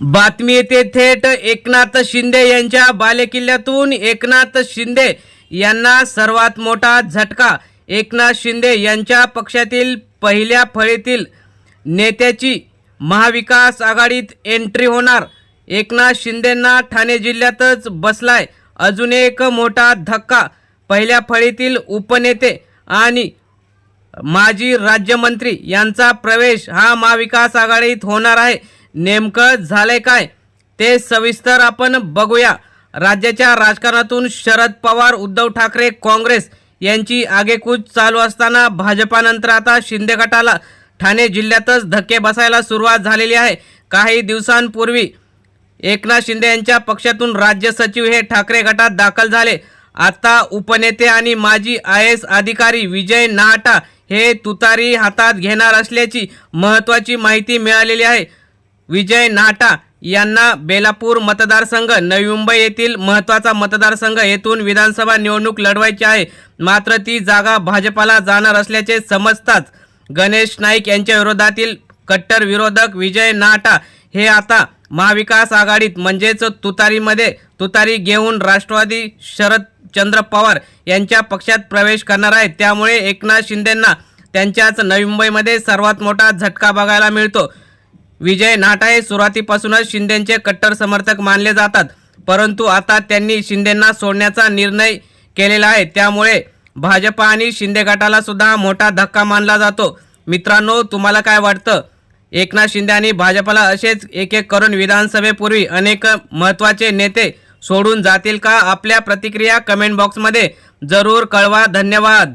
बातमी येते थेट एकनाथ शिंदे यांच्या बालेकिल्ल्यातून. एकनाथ शिंदे यांना सर्वात मोठा झटका. एकनाथ शिंदे यांच्या पक्षातील पहिल्या फळीतील नेत्याची महाविकास आघाडीत एंट्री होणार. एकनाथ शिंदेंना ठाणे जिल्ह्यातच बसलाय. अजून एक मोठा धक्का. पहिल्या फळीतील उपनेते आणि माजी राज्यमंत्री यांचा प्रवेश हा महाविकास आघाडीत होणार आहे. नेमकं झालंय काय? ते सविस्तर आपण बघूया. राज्याच्या राजकारणातून शरद पवार उद्धव ठाकरे काँग्रेस यांची आगेकूच चालू असताना भाजपानंतर आता शिंदे गटाला ठाणे जिल्ह्यातच धक्के बसायला सुरुवात झालेली आहे. काही दिवसांपूर्वी एकनाथ शिंदे यांच्या पक्षातून राज्य सचिव हे ठाकरे गटात दाखल झाले. आता उपनेते आणि माजी आय एस अधिकारी विजय नाहटा हे तुतारी हातात घेणार असल्याची महत्त्वाची माहिती मिळालेली आहे. विजय नाटा यांना बेलापूर मतदारसंघ नवी मुंबई येथील महत्त्वाचा मतदारसंघ येथून विधानसभा निवडणूक लढवायची आहे. मात्र ती जागा भाजपाला जाणार असल्याचे समजताच गणेश नाईक यांच्या विरोधातील कट्टर विरोधक विजय नाटा हे आता महाविकास आघाडीत म्हणजेच तुतारीमध्ये तुतारी घेऊन राष्ट्रवादी शरद चंद्र पवार यांच्या पक्षात प्रवेश करणार आहेत. त्यामुळे एकनाथ शिंदेंना त्यांच्याच नवी मुंबईमध्ये सर्वात मोठा झटका बघायला मिळतो. विजय नाटा हे सुरुवातीपासूनच शिंदेचे कट्टर समर्थक मानले जातात. परंतु आता त्यांनी शिंदेंना सोडण्याचा निर्णय केलेला आहे. त्यामुळे भाजपा आणि शिंदे गटाला सुद्धा मोठा धक्का मानला जातो. मित्रांनो तुम्हाला काय वाटतं? एकनाथ शिंदे आणि भाजपला असेच एक एक करून विधानसभेपूर्वी अनेक महत्त्वाचे नेते सोडून जातील का? आपल्या प्रतिक्रिया कमेंट बॉक्समध्ये जरूर कळवा. धन्यवाद.